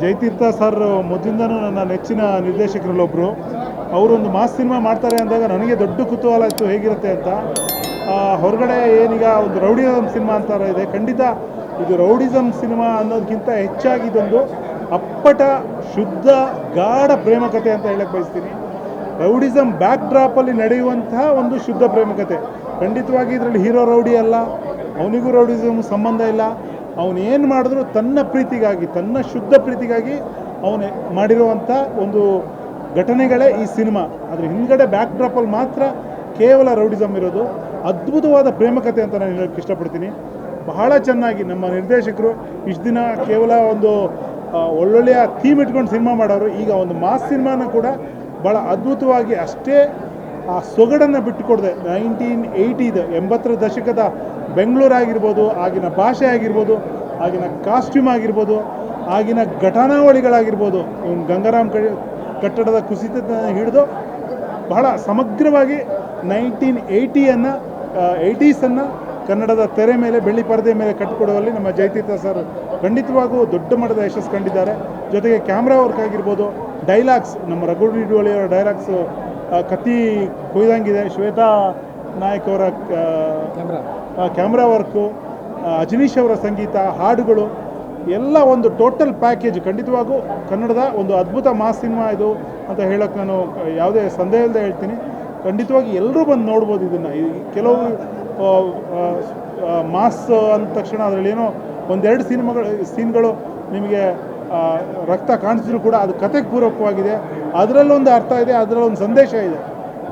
Jayatheertha sir ಮೊದಲಿಂದನೂ ನನ್ನ ನೆಚ್ಚಿನ ನಿರ್ದೇಶಕರಲ್ಲೊಬ್ಬರು ಅವರೊಂದು ಮಾಸ್ ಸಿನಿಮಾ ಮಾಡ್ತಾರೆ ಅಂದಾಗ ನನಗೆ ದೊಡ್ಡ ಕುತೂಹಲ ಇತ್ತು, ಹೇಗಿರುತ್ತೆ ಅಂತ. ಹೊರಗಡೆ ಏನೀಗ ಒಂದು ರೌಡಿಸಮ್ ಸಿನಿಮಾ ಅಂತಾರ ಇದೆ, ಖಂಡಿತ ಇದು ರೌಡಿಸಮ್ ಸಿನಿಮಾ ಅನ್ನೋದಕ್ಕಿಂತ ಹೆಚ್ಚಾಗಿ ಇದೊಂದು ಅಪ್ಪಟ, ಶುದ್ಧ, ಗಾಢ ಪ್ರೇಮ ಕಥೆ ಅಂತ ಹೇಳಕ್ಕೆ ಬಯಸ್ತೀನಿ. ರೌಡಿಸಮ್ ಬ್ಯಾಕ್ ಡ್ರಾಪಲ್ಲಿ ನಡೆಯುವಂತಹ ಒಂದು ಶುದ್ಧ ಪ್ರೇಮಕತೆ ಖಂಡಿತವಾಗಿ ಇದರಲ್ಲಿ ಹೀರೋ ರೌಡಿ ಅಲ್ಲ, ಅವನಿಗೂ ರೌಡಿಸಮ್ ಸಂಬಂಧ ಇಲ್ಲ. ಅವನು ಏನು ಮಾಡಿದ್ರು ತನ್ನ ಪ್ರೀತಿಗಾಗಿ, ತನ್ನ ಶುದ್ಧ ಪ್ರೀತಿಗಾಗಿ ಅವನು ಮಾಡಿರುವಂಥ ಒಂದು ಘಟನೆಗಳೇ ಈ ಸಿನಿಮಾ. ಅದ್ರ ಹಿಂದ್ಗಡೆ ಬ್ಯಾಕ್ ಡ್ರಾಪಲ್ಲಿ ಮಾತ್ರ ಕೇವಲ ರೌಡಿಸಮ್ ಇರೋದು. ಅದ್ಭುತವಾದ ಪ್ರೇಮಕತೆ ಅಂತ ನಾನು ಹೇಳೋಕ್ಕೆ ಇಷ್ಟಪಡ್ತೀನಿ. ಬಹಳ ಚೆನ್ನಾಗಿ ನಮ್ಮ ನಿರ್ದೇಶಕರು ಇಷ್ಟು ದಿನ ಕೇವಲ ಒಂದು ಒಳ್ಳೊಳ್ಳೆಯ ಥೀಮ್ ಇಟ್ಕೊಂಡು ಸಿನಿಮಾ ಮಾಡೋರು. ಈಗ ಒಂದು ಮಾಸ್ ಸಿನಿಮಾನ ಕೂಡ ಭಾಳ ಅದ್ಭುತವಾಗಿ ಅಷ್ಟೇ ಆ ಸೊಗಡನ್ನು ಬಿಟ್ಟುಕೊಡದೆ. ನೈನ್ಟೀನ್ ಏಯ್ಟಿದು ಎಂಬತ್ತರ ದಶಕದ ಬೆಂಗಳೂರು ಆಗಿರ್ಬೋದು ಆಗಿನ ಭಾಷೆ ಆಗಿರ್ಬೋದು ಆಗಿನ ಕಾಸ್ಟ್ಯೂಮ್ ಆಗಿರ್ಬೋದು, ಆಗಿನ ಘಟನಾವಳಿಗಳಾಗಿರ್ಬೋದು, ಇವನು ಗಂಗಾರಾಮ್ ಕಟ್ಟಡದ ಕುಸಿತ ಹಿಡಿದು ಬಹಳ ಸಮಗ್ರವಾಗಿ ನೈನ್ಟೀನ್ ಏಯ್ಟಿಯನ್ನು ಏಯ್ಟೀಸನ್ನು ಕನ್ನಡದ ತೆರೆ ಮೇಲೆ, ಬೆಳ್ಳಿ ಪರದೆ ಮೇಲೆ ಕಟ್ಟಿಕೊಡುವಲ್ಲಿ ನಮ್ಮ ಜಯತೀರ್ಥ ಸರ್ ಖಂಡಿತವಾಗೂ ದೊಡ್ಡ ಮಟ್ಟದ ಯಶಸ್ಸು ಕಂಡಿದ್ದಾರೆ. ಜೊತೆಗೆ ಕ್ಯಾಮ್ರಾ ವರ್ಕ್ ಆಗಿರ್ಬೋದು ಡೈಲಾಗ್ಸ್ ನಮ್ಮ ರಘು ಅವರ ಡೈಲಾಗ್ಸ್ ಕತ್ತಿ ಕೊಯ್ದಂಗಿದೆ. ಶ್ವೇತಾ ನಾಯಕ್ ಅವರ ಕ್ಯಾಮ್ರಾ. ವರ್ಕು ಅಜನೀಶ್ ಅವರ ಸಂಗೀತ ಹಾಡುಗಳು ಎಲ್ಲ ಒಂದು ಟೋಟಲ್ ಪ್ಯಾಕೇಜ್ ಖಂಡಿತವಾಗೂ ಕನ್ನಡದ ಒಂದು ಅದ್ಭುತ ಮಾಸ್ ಸಿನಿಮಾ ಇದು ಅಂತ ಹೇಳೋಕ್ಕೆ ನಾನು ಯಾವುದೇ ಸಂದೇಹ ಇಲ್ಲದೆ ಹೇಳ್ತೀನಿ. ಖಂಡಿತವಾಗಿ ಎಲ್ಲರೂ ಬಂದು ನೋಡ್ಬೋದು ಇದನ್ನು. ಕೆಲವು ಮಾಸ್ ಅಂದ ತಕ್ಷಣ ಅದರಲ್ಲಿ ಏನೋ ಒಂದೆರಡು ಸಿನಿಮಾಗಳು ಸೀನ್ಗಳು ನಿಮಗೆ ರಕ್ತ ಕಾಣಿಸಿದ್ರು ಕೂಡ ಅದು ಕತೆಗೆ ಪೂರಕವಾಗಿದೆ. ಅದರಲ್ಲೊಂದು ಅರ್ಥ ಇದೆ ಅದರಲ್ಲೊಂದು ಸಂದೇಶ ಇದೆ.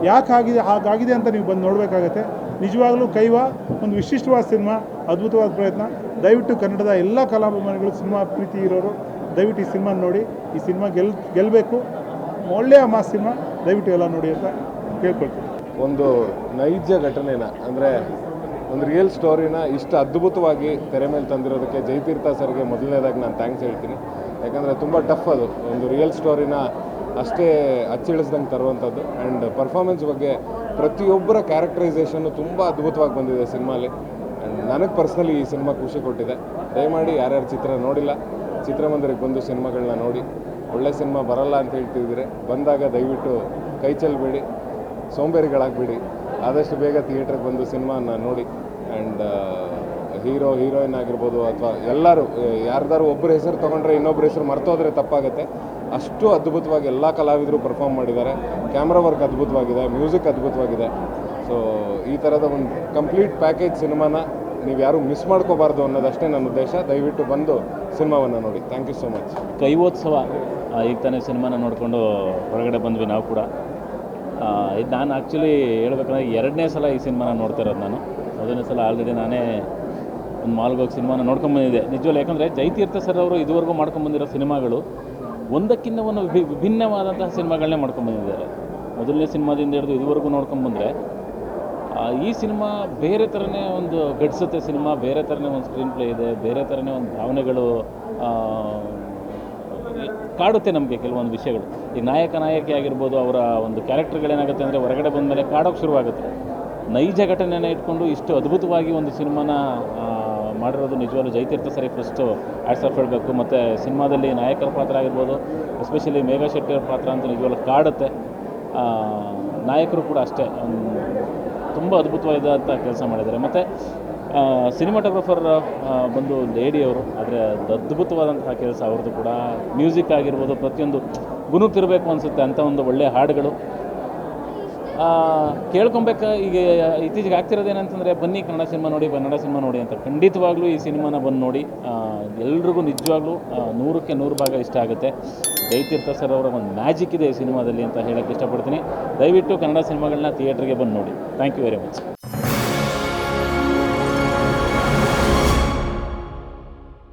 ಯಾಕೆ ಆಗಿದೆ ಹಾಗಾಗಿದೆ ಅಂತ ನೀವು ಬಂದು ನೋಡಬೇಕಾಗತ್ತೆ. ನಿಜವಾಗಲೂ ಕೈವ ಒಂದು ವಿಶಿಷ್ಟವಾದ ಸಿನಿಮಾ, ಅದ್ಭುತವಾದ ಪ್ರಯತ್ನ. ದಯವಿಟ್ಟು ಕನ್ನಡದ ಎಲ್ಲ ಕಲಾಭಿಮಾನಿಗಳು ಸಿನಿಮಾ ಪ್ರೀತಿ ಇರೋರು, ದಯವಿಟ್ಟು ಈ ಸಿನಿಮಾ ನೋಡಿ. ಈ ಸಿನಿಮಾ ಗೆಲ್ ಗೆಲ್ಲಬೇಕು ಒಳ್ಳೆಯ ಮಾ ಸಿನಿಮಾ, ದಯವಿಟ್ಟು ಎಲ್ಲ ನೋಡಿ ಅಂತ ಕೇಳ್ಕೊಳ್ತೀನಿ. ಒಂದು ನೈಜ ಘಟನೆನ, ಅಂದರೆ ಒಂದು ರಿಯಲ್ ಸ್ಟೋರಿನ ಇಷ್ಟು ಅದ್ಭುತವಾಗಿ ತೆರೆ ಮೇಲೆ ತಂದಿರೋದಕ್ಕೆ ಜಯತೀರ್ಥ ಸರ್ಗೆ ಮೊದಲನೇದಾಗಿ ನಾನು ಥ್ಯಾಂಕ್ಸ್ ಹೇಳ್ತೀನಿ. ಯಾಕಂದರೆ ತುಂಬ ಟಫ್ ಅದು. ಒಂದು ರಿಯಲ್ ಸ್ಟೋರಿನ ಅಷ್ಟೇ ಅಚ್ಚಿಳಿಸ್ದಂಗೆ ತರುವಂಥದ್ದು. ಆ್ಯಂಡ್ ಪರ್ಫಾರ್ಮೆನ್ಸ್ ಬಗ್ಗೆ ಪ್ರತಿಯೊಬ್ಬರ ಕ್ಯಾರೆಕ್ಟರೈಸೇಷನ್ನು ತುಂಬ ಅದ್ಭುತವಾಗಿ ಬಂದಿದೆ ಸಿನಿಮಾಲಿ. ಆ್ಯಂಡ್ ನನಗೆ ಪರ್ಸ್ನಲಿ ಈ ಸಿನಿಮಾ ಖುಷಿ ಕೊಟ್ಟಿದೆ. ದಯಮಾಡಿ ಯಾರ್ಯಾರು ಚಿತ್ರ ನೋಡಿಲ್ಲ, ಚಿತ್ರಮಂದಿರಕ್ಕೆ ಬಂದು ಸಿನಿಮಾಗಳನ್ನ ನೋಡಿ. ಒಳ್ಳೆ ಸಿನಿಮಾ ಬರಲ್ಲ ಅಂತ ಹೇಳ್ತಿದ್ರೆ ಬಂದಾಗ ದಯವಿಟ್ಟು ಕೈ ಚೆಲ್ಲಬೇಡಿ ಸೋಂಬೇರಿಗಳಾಗಬೇಡಿ. ಆದಷ್ಟು ಬೇಗ ಥಿಯೇಟ್ರಿಗೆ ಬಂದು ಸಿನಿಮಾನ ನೋಡಿ. ಆ್ಯಂಡ್ ಹೀರೋ, ಹೀರೋಯಿನ್ ಆಗಿರ್ಬೋದು ಅಥವಾ ಎಲ್ಲರೂ ಯಾರ್ದಾರು ಒಬ್ಬರ ಹೆಸರು ತೊಗೊಂಡ್ರೆ ಇನ್ನೊಬ್ಬರ ಹೆಸರು ಮರ್ತೋದ್ರೆ ತಪ್ಪಾಗುತ್ತೆ. ಅಷ್ಟು ಅದ್ಭುತವಾಗಿ ಎಲ್ಲ ಕಲಾವಿದರು ಪರ್ಫಾರ್ಮ್ ಮಾಡಿದ್ದಾರೆ. ಕ್ಯಾಮ್ರಾ ವರ್ಕ್ ಅದ್ಭುತವಾಗಿದೆ ಮ್ಯೂಸಿಕ್ ಅದ್ಭುತವಾಗಿದೆ. ಸೊ ಈ ಥರದ ಒಂದು ಕಂಪ್ಲೀಟ್ ಪ್ಯಾಕೇಜ್ ಸಿನಿಮಾನ ನೀವು ಯಾರು ಮಿಸ್ ಮಾಡ್ಕೋಬಾರ್ದು ಅನ್ನೋದಷ್ಟೇ ನನ್ನ ಉದ್ದೇಶ. ದಯವಿಟ್ಟು ಬಂದು ಸಿನಿಮಾವನ್ನು ನೋಡಿ. ಥ್ಯಾಂಕ್ ಯು ಸೊ ಮಚ್ ಕೈವೋತ್ಸವ ಈಗ ತಾನೇ ಸಿನಿಮಾನ ನೋಡಿಕೊಂಡು ಹೊರಗಡೆ ಬಂದ್ವಿ ನಾವು ಕೂಡ. ಇದು ನಾನು ಆ್ಯಕ್ಚುಲಿ ಹೇಳ್ಬೇಕಂದ್ರೆ ಎರಡನೇ ಸಲ ಈ ಸಿನಿಮಾನ ನೋಡ್ತಾ ಇರೋದು ನಾನು. ಮೊದಲನೇ ಸಲ ಆಲ್ರೆಡಿ ನಾನೇ ಒಂದು ಮಾಲ್ಗೆ ಹೋಗಿ ಸಿನಿಮಾನ ನೋಡ್ಕೊಂಬಂದಿದೆ ನಿಜವಲ್ಲ ಯಾಕಂದರೆ ಜೈತೀರ್ಥ ಸರ್ ಅವರು ಇದುವರೆಗೂ ಮಾಡ್ಕೊಂಬಂದಿರೋ ಸಿನಿಮಾಗಳು ಒಂದಕ್ಕಿಂತ ಒಂದು ವಿಭಿ, ವಿಭಿನ್ನವಾದಂತಹ ಸಿನಿಮಾಗಳನ್ನೇ ಮಾಡ್ಕೊಂಬಂದಿದ್ದಾರೆ ಮೊದಲನೇ ಸಿನಿಮಾದಿಂದ ಹಿಡಿದು ಇದುವರೆಗೂ ನೋಡ್ಕೊಂಬಂದರೆ ಈ ಸಿನಿಮಾ ಬೇರೆ ಥರನೇ ಒಂದು ಗಡ್ಸುತ್ತೆ ಸಿನಿಮಾ, ಬೇರೆ ಥರನೇ ಒಂದು ಸ್ಕ್ರೀನ್ ಪ್ಲೇ ಇದೆ, ಬೇರೆ ಥರನೇ ಒಂದು ಭಾವನೆಗಳು ಕಾಡುತ್ತೆ ನಮಗೆ ಕೆಲವೊಂದು ವಿಷಯಗಳು. ಈ ನಾಯಕ, ನಾಯಕಿ ಆಗಿರ್ಬೋದು ಅವರ ಒಂದು ಕ್ಯಾರೆಕ್ಟರ್ಗಳೇನಾಗುತ್ತೆ ಅಂದರೆ ಹೊರಗಡೆ ಬಂದಮೇಲೆ ಕಾಡೋಕ್ಕೆ ಶುರುವಾಗುತ್ತೆ. ನೈಜ ಘಟನೆಯನ್ನು ಇಟ್ಕೊಂಡು ಇಷ್ಟು ಅದ್ಭುತವಾಗಿ ಒಂದು ಸಿನಿಮಾನ ಮಾಡಿರೋದು ನಿಜವಾಗ್ಲೂ ಜೈತೀರ್ಥ ಸರಿ ಫಸ್ಟು ಆ್ಯಡ್ಸ್ ಆಫ್ ಹೇಳಬೇಕು. ಮತ್ತು ಸಿನಿಮಾದಲ್ಲಿ ನಾಯಕರ ಪಾತ್ರ ಆಗಿರ್ಬೋದು ಎಸ್ಪೆಷಲಿ ಮೇಘಾ ಶೆಟ್ಟಿ ಅವ್ರ ಪಾತ್ರ ಅಂತ ನಿಜವಾಗ್ಲೂ ಕಾಡುತ್ತೆ. ನಾಯಕರು ಕೂಡ ಅಷ್ಟೇ. ತುಂಬ ಅದ್ಭುತವಾದಂಥ ಕೆಲಸ ಮಾಡಿದ್ದಾರೆ. ಮತ್ತು ಸಿನಿಮಾಟೋಗ್ರಫರ್ ಬಂದು ಲೇಡಿ ಅವರು, ಆದರೆ ಅದ್ಭುತವಾದಂತಹ ಕೆಲಸ ಅವ್ರದ್ದು ಕೂಡ. ಮ್ಯೂಸಿಕ್ ಆಗಿರ್ಬೋದು, ಪ್ರತಿಯೊಂದು ಗುನುಗ್ತಿರ್ಬೇಕು ಅನಿಸುತ್ತೆ ಅಂಥ ಒಂದು ಒಳ್ಳೆಯ ಹಾಡುಗಳು. ಕೇಳ್ಕೊಬೇಕು. ಈಗ ಇತ್ತೀಚೆಗೆ ಆಗ್ತಿರೋದೇನಂತಂದರೆ ಬನ್ನಿ, ಕನ್ನಡ ಸಿನಿಮಾ ನೋಡಿ, ಕನ್ನಡ ಸಿನಿಮಾ ನೋಡಿ ಅಂತ. ಖಂಡಿತವಾಗ್ಲೂ ಈ ಸಿನಿಮಾನ ಬಂದು ನೋಡಿ. ಎಲ್ರಿಗೂ ನಿಜವಾಗ್ಲೂ ನೂರಕ್ಕೆ ನೂರು ಭಾಗ ಇಷ್ಟ ಆಗುತ್ತೆ. ಜಯತೀರ್ಥ ಸರ್ ಅವರ ಒಂದು ಮ್ಯಾಜಿಕ್ ಇದೆ ಈ ಸಿನಿಮಾದಲ್ಲಿ ಅಂತ ಹೇಳೋಕ್ಕೆ ಇಷ್ಟಪಡ್ತೀನಿ. ದಯವಿಟ್ಟು ಕನ್ನಡ ಸಿನಿಮಾಗಳನ್ನ ಥಿಯೇಟ್ರಿಗೆ ಬಂದು ನೋಡಿ. Thank you very much